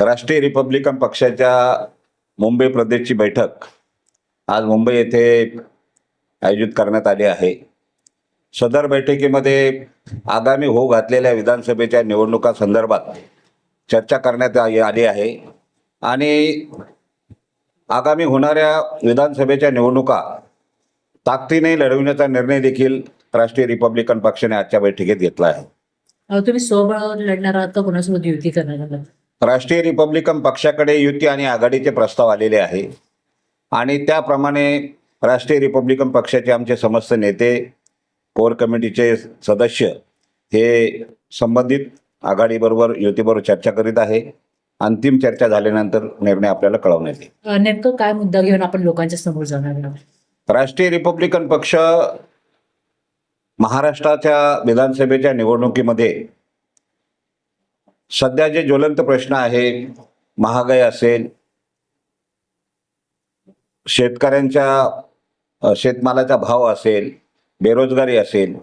राष्ट्रीय रिपब्लिकन पक्षाच्या मुंबई प्रदेशची बैठक आज मुंबई येथे आयोजित करण्यात आली आहे. सदर बैठकीमध्ये आगामी होऊ घातलेल्या विधानसभेच्या निवडणुका संदर्भात चर्चा करण्यात आली आहे. आणि आगामी होणाऱ्या विधानसभेच्या निवडणुका ताकदीने लढविण्याचा निर्णय देखील राष्ट्रीय रिपब्लिकन पक्षाने आजच्या बैठकीत घेतला आहे. तुम्ही स्वबळावर लढणार आहात का? कोणासोबत युती करणार आहात? राष्ट्रीय रिपब्लिकन पक्षाकडे युती आणि आघाडीचे प्रस्ताव आलेले आहे. आणि त्याप्रमाणे राष्ट्रीय रिपब्लिकन पक्षाचे आमचे समस्त नेते कोर कमिटीचे सदस्य हे संबंधित आघाडीबरोबर युतीबरोबर चर्चा करीत आहे. अंतिम चर्चा झाल्यानंतर निर्णय आपल्याला कळवण्यात येईल नेमकं काय मुद्दा घेऊन आपण लोकांच्या समोर जाणार राष्ट्रीय रिपब्लिकन पक्ष महाराष्ट्राच्या विधानसभेच्या निवडणुकीमध्ये सध्या जे ज्वलंत प्रश्न आहे महागाई असेल शेतकऱ्यांच्या शेतमालाचा भाव असेल बेरोजगारी असेल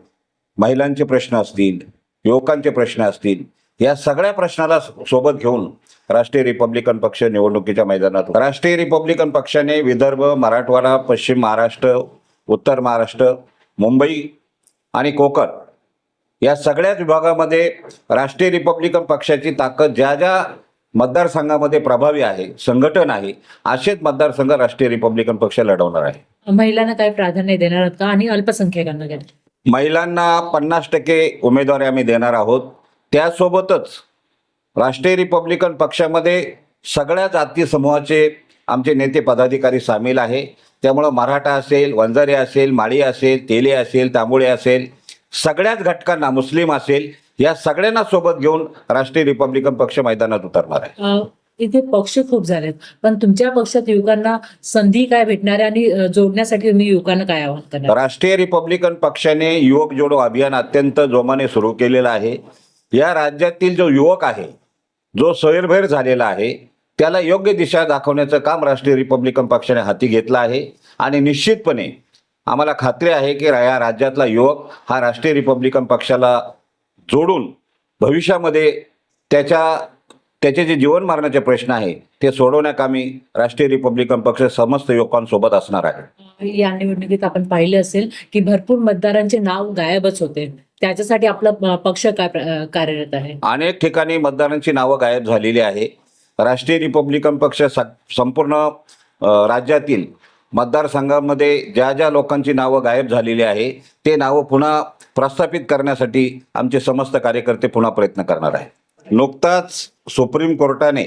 महिलांचे प्रश्न असतील युवकांचे प्रश्न असतील या सगळ्या प्रश्नाला सोबत घेऊन राष्ट्रीय रिपब्लिकन पक्ष निवडणुकीच्या मैदानात राष्ट्रीय रिपब्लिकन पक्षाने विदर्भ मराठवाडा पश्चिम महाराष्ट्र उत्तर महाराष्ट्र मुंबई आणि कोकण या सगळ्याच विभागामध्ये राष्ट्रीय रिपब्लिकन पक्षाची ताकद ज्या ज्या मतदारसंघामध्ये प्रभावी आहे संघटन आहे असेच मतदारसंघ राष्ट्रीय रिपब्लिकन पक्ष लढवणार आहे. महिलांना काय प्राधान्य देणार आहात का आणि अल्पसंख्याकांना महिलांना पन्नास टक्के उमेदवारी आम्ही देणार आहोत. त्यासोबतच राष्ट्रीय रिपब्लिकन पक्षामध्ये सगळ्या जाती समूहाचे आमचे नेते पदाधिकारी सामील आहे. त्यामुळं मराठा असेल वंजारी असेल माळी असेल तेले असेल तांबुळे असेल सगळ्याच घटकांना मुस्लिम असेल या सगळ्यांना सोबत घेऊन राष्ट्रीय रिपब्लिकन पक्ष मैदानात उतरणार आहे. इथे पक्ष खूप झालेत. पण तुमच्या पक्षात युवकांना संधी काय भेटणार आहे आणि जोडण्यासाठी तुम्ही युवकांना काय आवाहन करणार? राष्ट्रीय रिपब्लिकन पक्षाने युवक जोडो अभियान अत्यंत जोमाने सुरू केलेलं आहे. या राज्यातील जो युवक आहे जो सैरभैर झालेला आहे त्याला योग्य दिशा दाखवण्याचं काम राष्ट्रीय रिपब्लिकन पक्षाने हाती घेतलं आहे. आणि निश्चितपणे आम्हाला खात्री आहे की या राज्यातला युवक हा राष्ट्रीय रिपब्लिकन पक्षाला जोडून भविष्यामध्ये त्याच्या त्याचे जे जीवन मारण्याचे प्रश्न आहे ते सोडवण्याकामी राष्ट्रीय रिपब्लिकन पक्ष समस्त युवकांसोबत असणार आहे. या निवडणुकीत आपण पाहिले असेल की भरपूर मतदारांचे नाव गायबच होते. त्याच्यासाठी आपला पक्ष काय कार्यरत आहे? अनेक ठिकाणी मतदारांची नावं गायब झालेली आहे. राष्ट्रीय रिपब्लिकन पक्ष संपूर्ण राज्यातील मतदारसंघामध्ये ज्या ज्या लोकांची नावं गायब झालेली आहे ते नावं पुन्हा प्रस्थापित करण्यासाठी आमचे समस्त कार्यकर्ते पुन्हा प्रयत्न करणार आहे नुकताच सुप्रीम कोर्टाने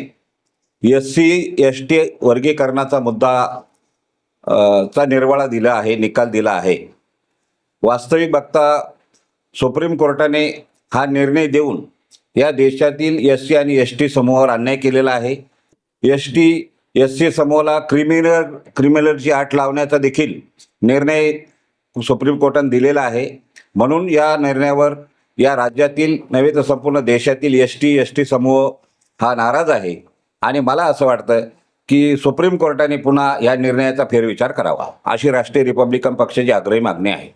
एस सी एस टी वर्गीकरणाचा मुद्दा चा निर्वाळा दिला आहे निकाल दिला आहे. वास्तविक बघता सुप्रीम कोर्टाने हा निर्णय देऊन या देशातील एस सी आणि एस टी समूहावर अन्याय केलेला आहे. एस टी एस सी समूहाला क्रिमिनल क्रिमिनलची आठ लावण्याचा देखील निर्णय सुप्रीम कोर्टाने दिलेला आहे. म्हणून या निर्णयावर या राज्यातील नव्हे तर संपूर्ण देशातील एस टी एस टी समूह हा नाराज आहे. आणि मला असं वाटतं की सुप्रीम कोर्टाने पुन्हा या निर्णयाचा फेरविचार करावा. अशी राष्ट्रीय रिपब्लिकन पक्षाची आग्रही मागणी आहे.